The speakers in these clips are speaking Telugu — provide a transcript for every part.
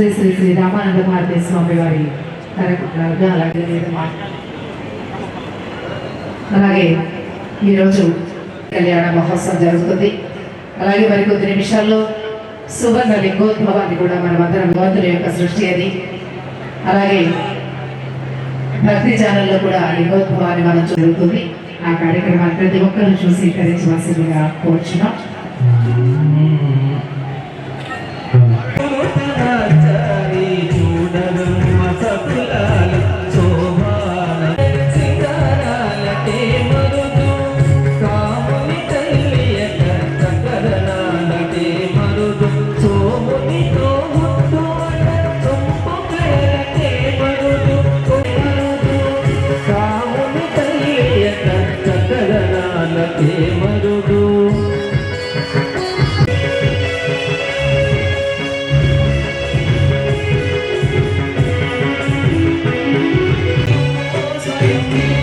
శ్రీ శ్రీ శ్రీ రామానంద భారతీ స్వామి వారి కార్యక్రమాలుగా అలాగే అలాగే ఈరోజు కళ్యాణ మహోత్సవం జరుగుతుంది. అలాగే మరికొద్ది నిమిషాల్లో సువర్ణ లింగోద్భవాన్ని కూడా మన అందరం భగవంతుని యొక్క సృష్టి అది. అలాగే భక్తి ఛానల్లో కూడా లింగోద్భవాన్ని మనం జరుగుతుంది ఆ కార్యక్రమాన్ని ప్రతి ఒక్కరిని చూసి కరించవలసిందిగా కోరుచున్నాం. you.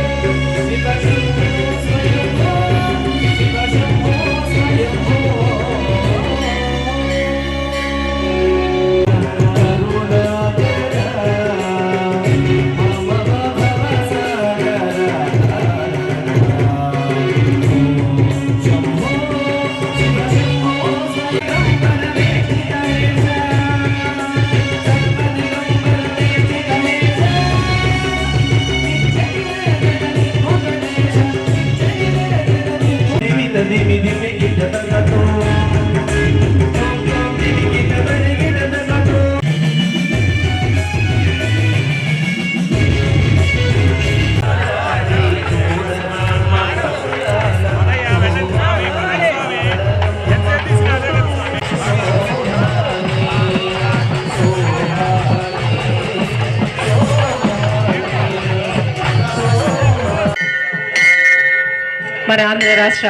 మన ఆంధ్ర రాష్ట్ర.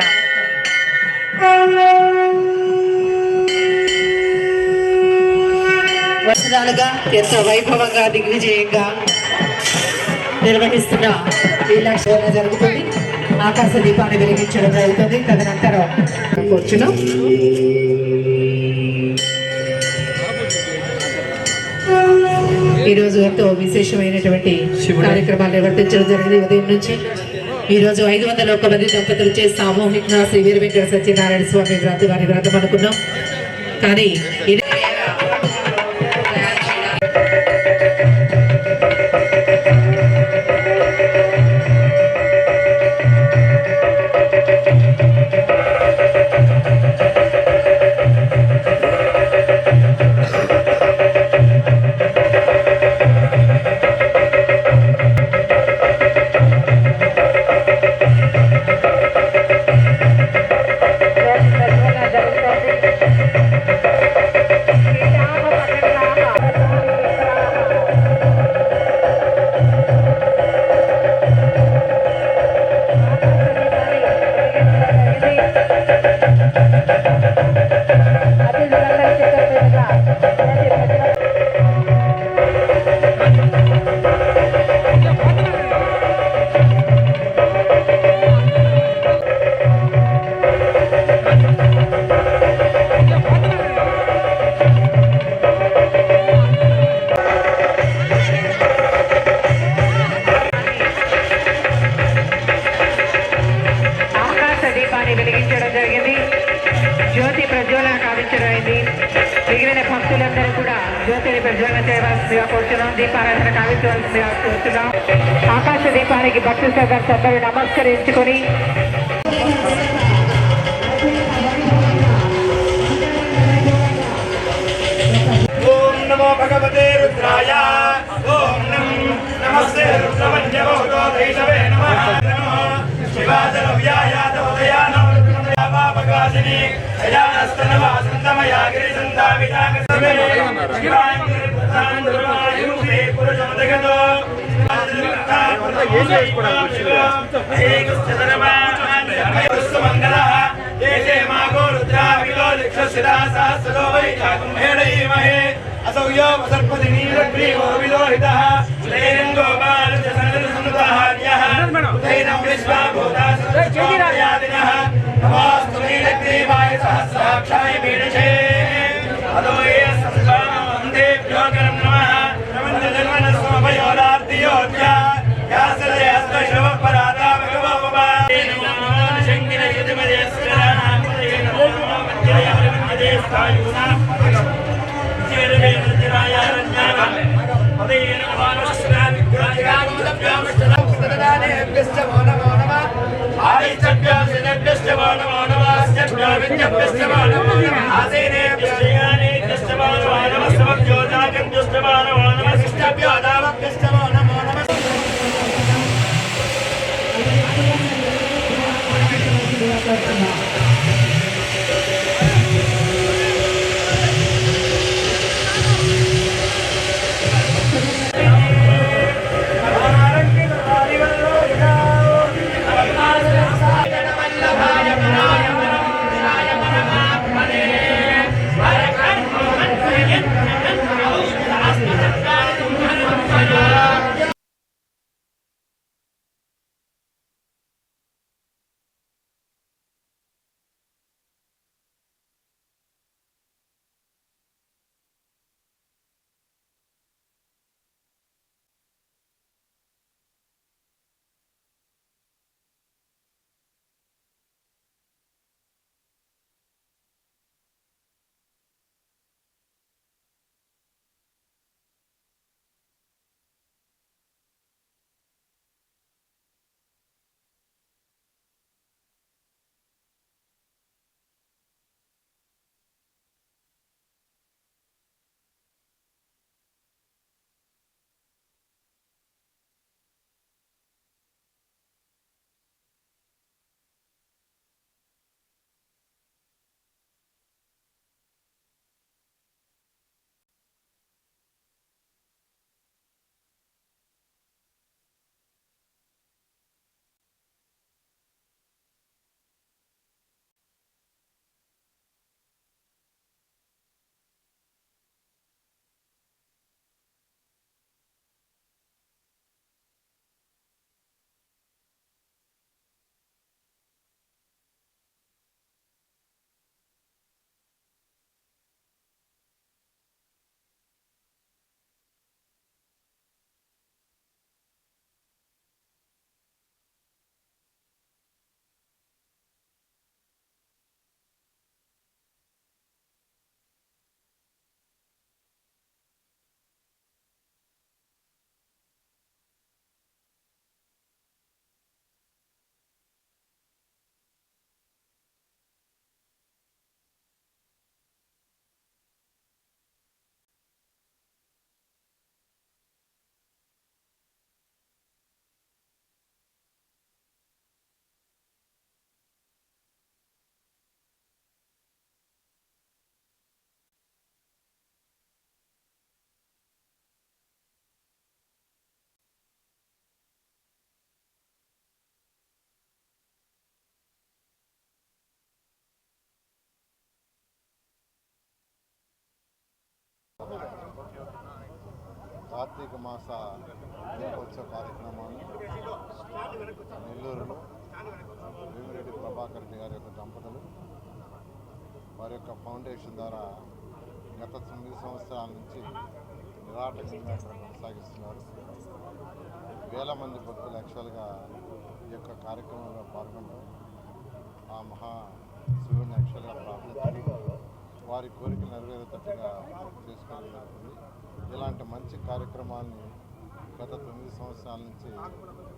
వసనాలుగా ఎంతో వైభవంగా దిగ్విజయంగా నిర్వహిస్తున్న వీలాక్షణ జరుగుతుంది. ఆకాశ దీపాన్ని వెలిగించడం జరుగుతుంది. తదనంతరం కూర్చున్నాం. ఈరోజు ఎంతో విశేషమైనటువంటి కార్యక్రమాలు నిర్వర్తించడం జరిగింది. ఉదయం నుంచి ఈ రోజు ఐదు వందల ఒక్క మంది దంపతులు చే సామూహిక శ్రీ వీర వెంకట సత్యనారాయణ స్వామి వ్రత వారి వ్రతం అనుకున్నాం. కానీ ఆకాశ దీపానికి భక్తి సదర్స్ అందరూ నమస్కరించుకొని ఓం నమో భగవతే రుద్రాయ. ఓం నం నమస్తే శివాజలవ్యాయ అయానస్తనవాసంతమయా శివాయ देशे मागो रुद्राविलो लिक्षशिरा सहस्रो वै काकुम्भेणैमहे असौ यो वसर्पति नीलग्रीवो विलोहितः लेरिङ्गो बालचसन्दसन्दुताहार्यः उदैनं विश्वा भूता सदायादिनः विद्याभ्यश्च वो नमो नमः आदिश्चभ्यो सिद्धभ्यश्च वो नमो नमः अश्चभ्यो विद्याभ्यश्च वो नमो नमः आसीनेभ्यः కార్తీక మాస దీపోత్సవ కార్యక్రమాన్ని నెల్లూరులో వేమిరెడ్డి ప్రభాకర్ రెడ్డి గారి యొక్క దంపతులు వారి యొక్క ఫౌండేషన్ ద్వారా గత తొమ్మిది సంవత్సరాల నుంచి నిరాటకంగా ఇక్కడ కొనసాగిస్తున్నారు. వేల మంది భక్తులు యాక్చువల్గా ఈ యొక్క కార్యక్రమంలో పాల్గొంటారు ఆ మహా శివుని యాక్చువల్గా ప్రార్థించారు వారి కోరికలు నెరవేరేటట్టుగా చేసుకోవడం ఇలాంటి మంచి కార్యక్రమాన్ని గత తొమ్మిది సంవత్సరాల నుంచి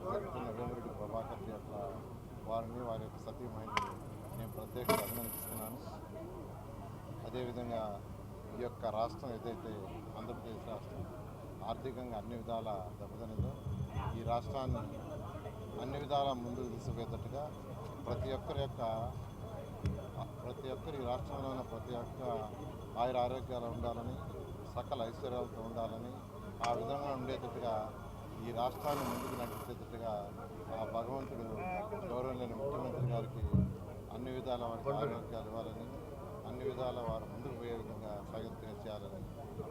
జరుగుతున్న వేమిరెడ్డి ప్రభాకర్ యొక్క వారిని వారి యొక్క సతీమణిని నేను ప్రత్యేకంగా అభినందిస్తున్నాను. అదేవిధంగా ఈ యొక్క రాష్ట్రం ఏదైతే ఆంధ్రప్రదేశ్ రాష్ట్రం ఆర్థికంగా అన్ని విధాల దెబ్బతినదో ఈ రాష్ట్రాన్ని అన్ని విధాల ముందుకు తీసుకుపోయేటట్టుగా ప్రతి ఒక్కరి యొక్క ప్రతి ఒక్కరి ఈ రాష్ట్రంలో ఉన్న ప్రతి ఒక్క ఆయుర ఆరోగ్యాలు ఉండాలని సకల ఐశ్వర్యాలతో ఉండాలని ఆ విధంగా ఉండేటట్టుగా ఈ రాష్ట్రాన్ని ముందుకు నడిపించేటట్టుగా ఆ భగవంతుడు గౌరవలేని ముఖ్యమంత్రి గారికి అన్ని విధాల వారికి ఆరోగ్యాలు ఇవ్వాలని అన్ని విధాల వారు ముందుకు పోయే విధంగా ప్రయత్నం చేయాలని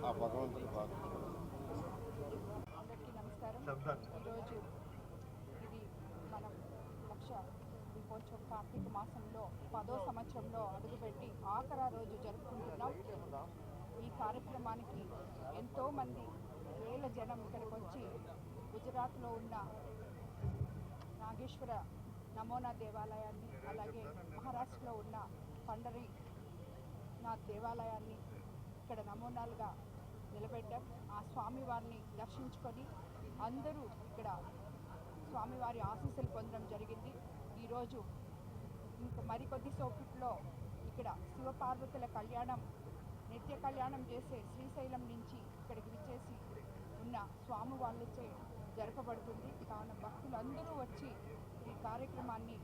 ఆ భగవంతుడు ప్రార్థించారు దీపోత్సవం కార్తీక మాసంలో పదో సంవత్సరంలో అడుగుపెట్టి ఆఖరా రోజు జరుపుకుంటున్నాం. కార్యక్రమానికి ఎంతోమంది వేల జనం ఇక్కడికి వచ్చి గుజరాత్లో ఉన్న నాగేశ్వర నమోనా దేవాలయాన్ని అలాగే మహారాష్ట్రలో ఉన్న పండరి నా దేవాలయాన్ని ఇక్కడ నమూనాలుగా నిలబెట్టాం. ఆ స్వామివారిని దర్శించుకొని అందరూ ఇక్కడ స్వామివారి ఆశీస్సులు పొందడం జరిగింది. ఈరోజు ఇంకా మరికొద్ది సోపుట్లో ఇక్కడ శివపార్వతుల కళ్యాణం నిత్య కళ్యాణం చేసే శ్రీశైలం నుంచి ఇక్కడికి విచ్చేసి ఉన్న స్వామి వాళ్ళచే జరపబడుతుంది. కావున భక్తులందరూ వచ్చి ఈ కార్యక్రమాన్ని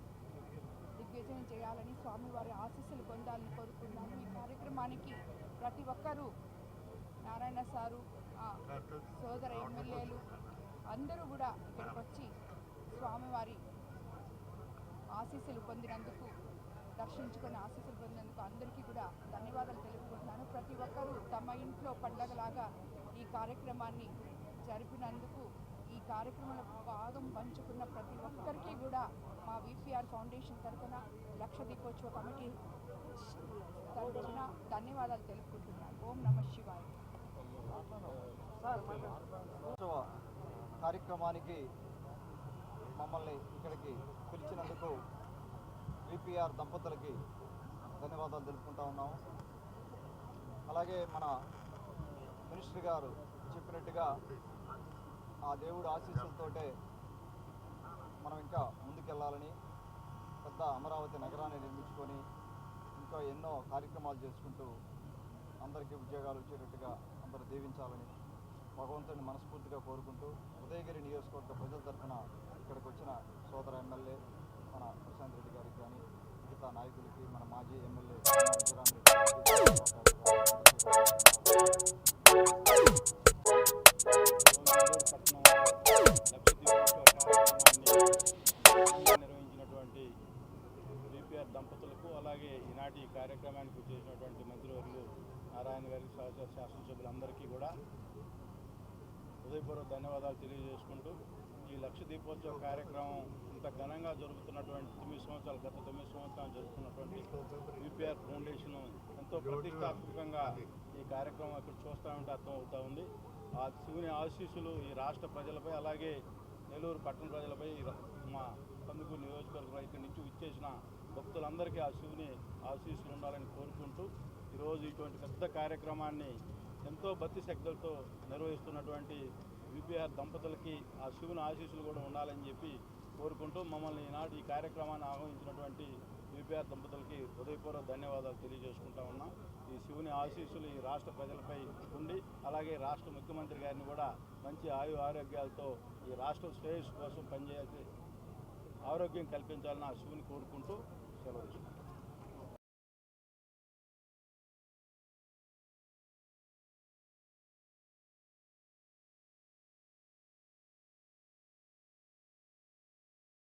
దిగ్విజయం చేయాలని స్వామివారి ఆశీస్సులు పొందాలని కోరుకున్నాను ఈ కార్యక్రమానికి ప్రతి ఒక్కరూ నారాయణ సారు ఆ సోదర ఎమ్మెల్యేలు అందరూ కూడా ఇక్కడికి వచ్చి స్వామివారి ఆశీస్సులు పొందినందుకు దర్శించుకొని ఆశీస్సులు పొందినందుకు అందరికీ కూడా ధన్యవాదాలు తెలుపుకుంటున్నాను. ప్రతి ఒక్కరూ తమ ఇంట్లో పండగలాగా ఈ కార్యక్రమాన్ని జరిపినందుకు ఈ కార్యక్రమంలో భాగం పంచుకున్న ప్రతి ఒక్కరికి కూడా మా విపిఆర్ ఫౌండేషన్ తరఫున లక్ష దీపోత్సవ కమిటీ తరఫున ధన్యవాదాలు తెలుపుకుంటున్నాను. ఓం నమ శివాయ. కార్యక్రమానికి మమ్మల్ని ఇక్కడికి పిలిచినందుకు డిపిఆర్ దంపతులకి ధన్యవాదాలు తెలుపుకుంటా ఉన్నాము. అలాగే మన మినిస్టర్ గారు చెప్పినట్టుగా ఆ దేవుడు ఆశీస్సులతోటే మనం ఇంకా ముందుకెళ్ళాలని పెద్ద అమరావతి నగరాన్ని నిర్మించుకొని ఇంకా ఎన్నో కార్యక్రమాలు చేసుకుంటూ అందరికీ ఉద్యోగాలు వచ్చేటట్టుగా అందరూ దీవించాలని భగవంతుని మనస్ఫూర్తిగా కోరుకుంటూ ఉదయగిరి నియోజకవర్గ ప్రజల తరఫున ఇక్కడికి వచ్చిన సోదర ఎమ్మెల్యే మన ప్రశాంత్ రెడ్డి గారికి కానీ నాయకులకి మన మాజీ ఎమ్మెల్యే నిర్వహించినటువంటి బీపీఆర్ దంపతులకు అలాగే ఈనాటి కార్యక్రమానికి చేసినటువంటి మంత్రివర్యులు నారాయణ గారికి సహచర శాసనసభ్యులందరికీ కూడా హృదయపూర్వక ధన్యవాదాలు తెలియజేసుకుంటూ ఈ లక్ష దీపోత్సవ కార్యక్రమం ఇంత ఘనంగా జరుగుతున్నటువంటి తొమ్మిది సంవత్సరాలు గత తొమ్మిది సంవత్సరాలు జరుగుతున్నటువంటి యూపీఆర్ ఫౌండేషన్ ఎంతో ప్రతిష్టాత్మకంగా ఈ కార్యక్రమం ఇక్కడ చూస్తూ ఉంటే అర్థం ఉంది. ఆ శివుని ఆశీస్సులు ఈ రాష్ట్ర ప్రజలపై అలాగే నెల్లూరు పట్టణ ప్రజలపై మా కందుకూరు నియోజకవర్గం ఇక్కడి నుంచి ఇచ్చేసిన భక్తులందరికీ ఆ శివుని ఆశీస్సులు ఉండాలని కోరుకుంటూ ఈరోజు ఇటువంటి పెద్ద కార్యక్రమాన్ని ఎంతో భక్తి శక్తులతో నిర్వహిస్తున్నటువంటి విబిఆర్ దంపతులకి ఆ శివుని ఆశీస్సులు కూడా ఉండాలని చెప్పి కోరుకుంటూ మమ్మల్ని ఈనాడు ఈ కార్యక్రమాన్ని ఆహ్వానించినటువంటి విపిఆర్ దంపతులకి హృదయపూర్వక ధన్యవాదాలు తెలియజేసుకుంటా ఉన్నాం. ఈ శివుని ఆశీస్సులు ఈ రాష్ట్ర ప్రజలపై ఉండి అలాగే రాష్ట్ర ముఖ్యమంత్రి గారిని కూడా మంచి ఆయు ఆరోగ్యాలతో ఈ రాష్ట్ర శ్రేయస్సు కోసం పనిచేసే ఆరోగ్యం కల్పించాలని ఆ శివుని కోరుకుంటూ సెలవు